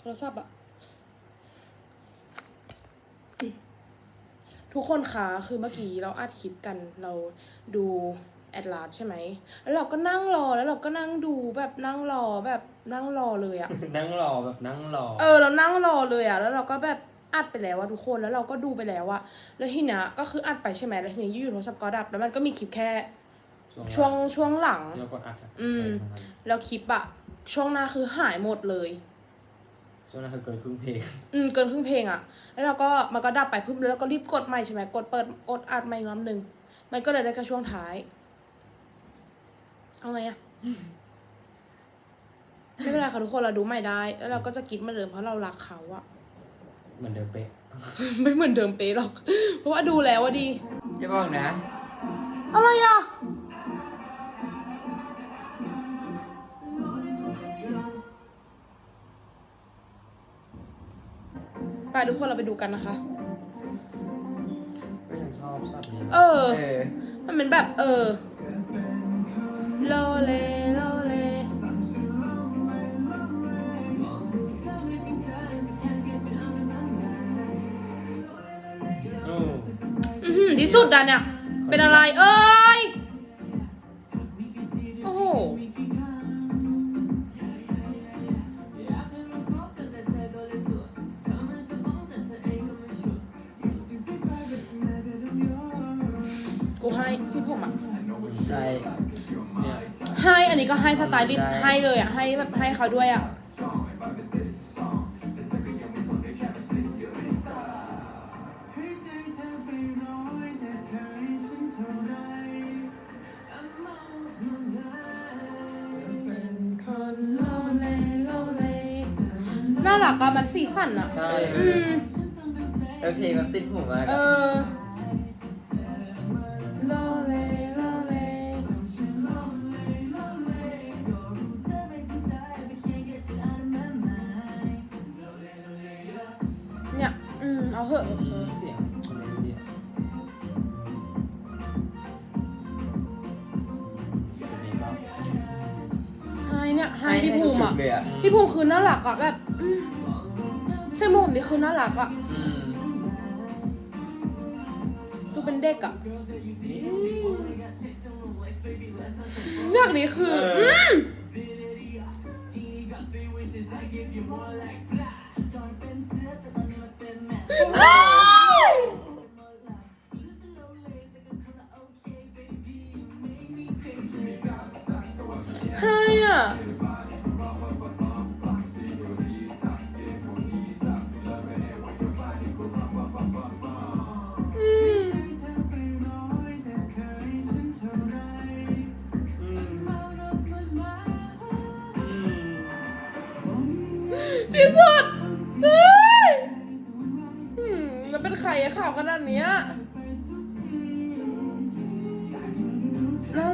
โทรศัพท์อะทุกคนคะคือเมื่อกี้เราอัดคลิปกันเราดูแอดลาสใช่ไหม แล้วเราก็นั่งรอแล้วเราก็นั่งดูแบบนั่งรอแบบนั่งรอเลยอะ นั่งรอแบบนั่งรอ เออ เรานั่งรอเลยอะแล้วเราก็แบบอัดไปแล้วอะทุกคนแล้วเราก็ดูไปแล้วอะแล้วทีเนี้ยก็คืออัดไปใช่ไหมแล้วทีนี้อยู่ๆโทรศัพท์ก็ดับ แล้วมันก็มีคลิปแค่ ช่วงช่วงหลัง เรากดอัดะอืมไปตรงนั้นแล้วคลิปอะช่วงหน้าคือหายหมดเลย ช่วงนั้นคือเกินครึ่งเพลง อืมเกินครึ่งเพลงอะแล้วเราก็มันก็ดับไปปุ๊บแล้วเราก็รีบกดใหม่ใช่ไหมกดเปิดกดอัดใหม่อีกรอบหนึ่งมันก็เลยได้แค่ช่วงท้าย เอาไงอะไม่เป็นไรค่ะทุกคนเราดูใหม่ได้ แล้วเราก็จะกินเหมาเดิมเพราะเรารักเขาอะ เหมือนเดิมเป๊ะไม่เหมือนเดิมเป๊ะหรอก เพราะว่าดูแล้วอะดี อย่าบอกนะ อะไรอะ ทุกคนเราไปดูกันนะคะ ก็ยังชอบชอบนี้เออ เออมันเป็นแบบเออโลเลโลเลอืมอือหือที่สุดอะเนี่ย เป็นอะไร เอ้ นนี้ก็ให้สไตลิสต์ใช่ให้เลยอะให้แบบให้เขาด้วยอะน่ารักอะมันสีสันอะใช่อืม แล้วเพลงมันติดหูมากเออะ อ เอาเหอะเสียงมันดีอะชุดนี้ก็ไฮเนี่ยไฮพี่ภูมิอะให้ให้ทุกชุดเลยอะพี่ภูมิคือน่ารักอะแบบอืมใช่โมผมนี่คือน่ารักอะอืมดูเป็นเด็กอะจากนี้คืออืม อ้ยอะ อืม ที่สุด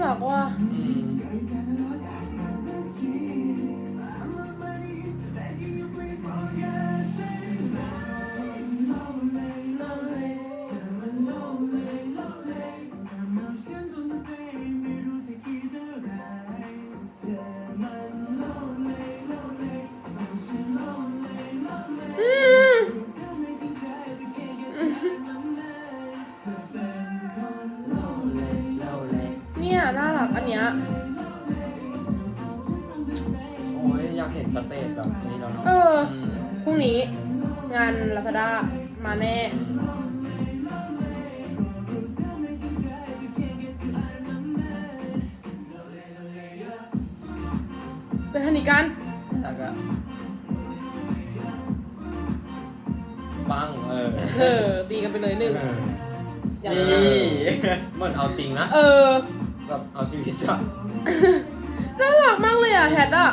รักว่ะ อืม นสเตจแบบนี้แล้วเนาะเออพรุ่งนี้ งานลาฟาด้ามาแน่เป็นธนิกัน แล้วก็ปังเออเออ ตีกันไปเลยหนึ่งเอออย่างนี่เหมือนเอาจริงนะเออ แบบเอาชีวิตอะน่ารักมากเลยอะแฮทอะ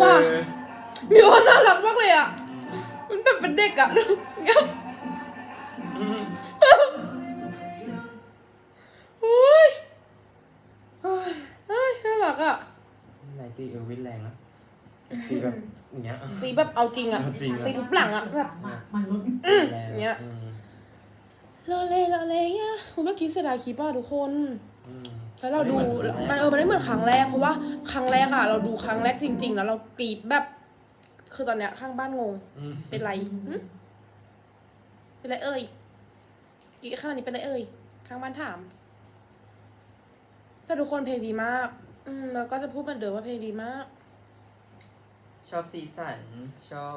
น่ารักเอว่ะอมีว่าน่ารักมากเลยอะ มันแบบเป็นเด็กอะอืมโอ้ยเฮ้ยน่ารักอะไหนตีเอลวินแรงนะตีแบบอย่างเงี้ย ตีแบบเอาจริงอะ เอาจริงอะ ตีทุบหลังอะแบบมามันลดอืมเงี้ย อืมรอเลยรอเลยอะคุณเมื่อกี้เสียดายคลิปอะทุกคน อืม แล้วเราดูไม่มันเหมือนครั้งแรกเออมันไม่เหมือนครั้งแรกเพราะว่าครั้งแรกอะเราดูครั้งแรกจริง ๆ แล้วเรากรีดแบบ คือตอนเนี้ยข้างบ้านงง อืมเป็นไรหึเป็นไรเอ่ยกรีดขนาดนี้เป็นไรเอ่ย ข้างบ้านถาม แต่ทุกคนเพลงดีมาก อืมแล้วก็จะพูดเหมือนเดิมว่าเพลงดีมาก ชอบสีสัน ชอบ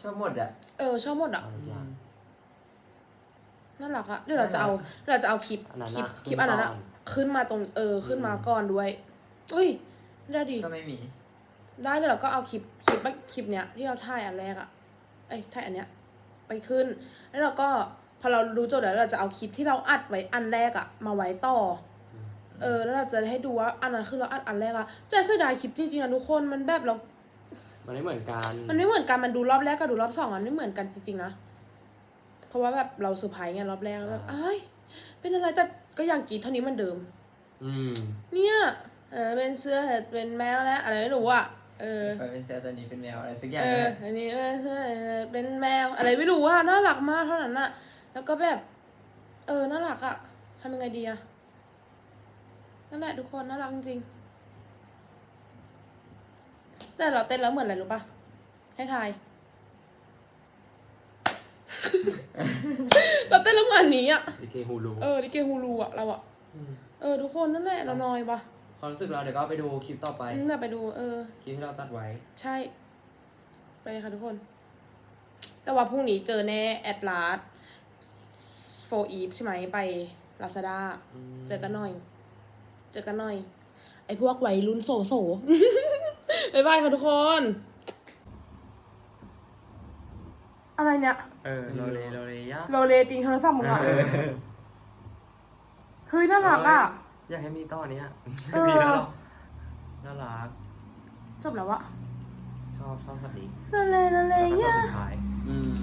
ชอบหมดอะเออชอบหมดอะเอาทุกอย่างน่ารักอะเดี๋ยวเราจะเอาเดี๋ยวเราจะเอาคลิปอันนั้นคลิปอะคลิปอันนั้นอะขึ้นก่อน ขึ้นมาตรงเออขึ้นมาก่อนด้วย อุ้ยได้ดี ก็ไม่มี ได้เดี๋ยวเราก็เอาคลิปคลิปคลิปเนี้ยที่เราถ่ายอันแรกอะเอ้ยถ่ายอันเนี้ย ไปขึ้น แล้วเราก็พอเรารู้โจทย์แล้วเราจะเอาคลิปที่เราอัดไว้อันแรกอะมาไว้ต่ออเออ แล้วเราจะให้ดูว่าอันนั้นคือเราอัดอันแรกอะจะเสียดายคลิปจริงๆอะทุกคนมันแบบเรา มันไม่เหมือนกันมันไม่เหมือนกันมันดูรอบแรกกับดูรอบสองอะไม่เหมือนกันจริงๆนะ เพราะว่าแบบเราเซอร์ไพรส์ไงรอบแรกแล้วแบบใช่เอ้ยเป็นอะไรแต่ ก็ยังกรีดเท่านี้เหมันเดิม อืมเนี่ยเออเป็นเสื้อเป็นแมวแล้วอะไรไม่รู้อะเออไปเป็นเซลล์ตัวนี้เป็นแมวอะไรสักอย่างเออนะอันนี้เออเออเป็นแมวอะไรไม่รู้ว่าน่ารักมากเท่านั้นน่ะ แล้วก็แบบ เออน่ารักอะทำยังไงดีอะนั่นแหละทุกคนน่ารักจริงๆแต่เราเต้นแล้วเหมือนอะไรรู้ปะให้ทาย เราเต้นแล้วเหมือนอันนี้อะดิเกฮูรูเออดิเกฮูรูอะเราอะเออทุกคนนั่นแหละเรานอยปะความรู้สึกเราเดี๋ยวก็ไปดูคลิปต่อไป อืมแต่ไปดูเออ คลิปที่เราตัดไว้ ใช่ ไปเลยค่ะทุกคน แต่ว่าพรุ่งนี้เจอแน่แอดลาสโฟอีฟใช่ไหมไปลาซาด้าเจอกันหน่อย เจอกันหน่อย ไอพวกวัยรุ่นโสโส บ๊ายบายค่ะทุกคน อะไรเนี่ยเออโรเลโรเลยะโรเลจริงโทรศัพท์มึงอะเฮ้ยน่ารักอะอยากให้มีต่อเนี้ยเออมีแล้วเหรอน่ารักจบแล้วอะชอบชอบสัตว์นี้โรเลโรเลแล้วก็ยะสุดท้าย อืม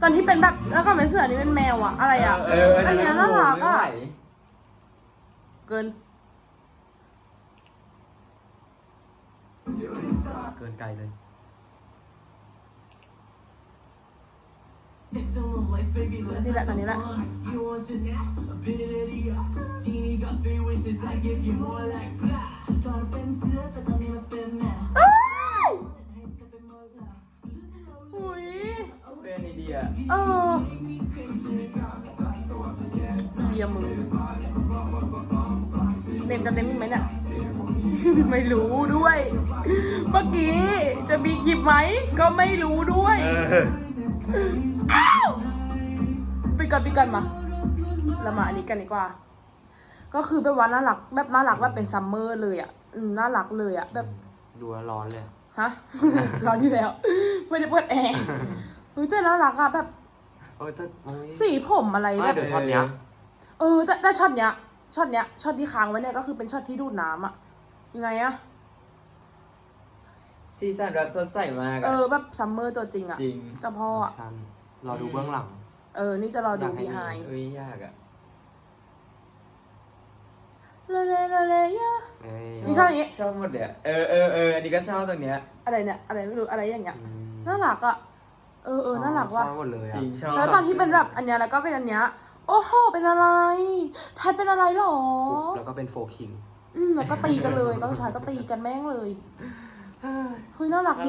ตอนที่เป็นแบบแล้วก็เป็นเสืออันนี้เป็นแมวอะอะไรอะเอออันเนี้ยน่ารักอะไม่ไหวเกิน เกินไกลเลย นี่แหละตอนนี้แหละอุ้ยเป็นไอเดียเออเยี่ยมึงเต็มจะเต็มอีกไหมเนี่ยไม่รู้ด้วย เมื่อกี้จะมีคลิปไหม ก็ไม่รู้ด้วย อ้าวไปก่อนไปก่อนมาเรามาอันนี้กันดีกว่า ก็คือแบบว่าน่ารักแบบน่ารักแบบเป็นซัมเมอร์เลยอะอืมน่ารักเลยอะ แบบดูแล้วร้อนเลยอะฮะ ร้อนอยู่แล้ว ไม่ได้เปิดแอร์เฮ้ยแต่น่ารักอะแบบเออแต่โอ้ยสีผมอะไรไม่แบบเดี๋ยวช็อตเนี้ยเออแต่แต่ช็อตเนี้ยช็อตเนี้ยช็อตที่ค้างไว้เนี่ยก็คือเป็นช็อตที่ดูดน้ำอะยังไงอะ ซีซั่นรับสดใสมากเออะอแบบซัมเมอร์ตัวจริงอะจริงเจ้าพ่ออะชันรอดูเบื้องหลังเออ นี่จะรอดูอยากให้บีไฮมีเอ้ยยากอะเลเลเลเลยอะเอ้ยนี่เท่านี้ ชอบหมดเลยอะเออเออเอออันนี้ก็ชอบตรงเนี้ย อะไรเนี่ย อะไรไม่รู้อะไรอย่างเงี้ย อืมน่ารักอะเออเออน่ารักว่ะ ชอบหมดเลยจอะริงชอบแล้วตอนที่เป็นแบบอันเนี้ยแล้วก็เป็นอันเนี้ย โอ้โห เป็นอะไรไทยเป็นอะไรหรอ ปุ๊บแล้วก็เป็นโฟคิง อืมแล้วก็ตีกันเลยตอนสุดท้ายก็ตีกันแม่งเลย เฮ้ยน่ารัก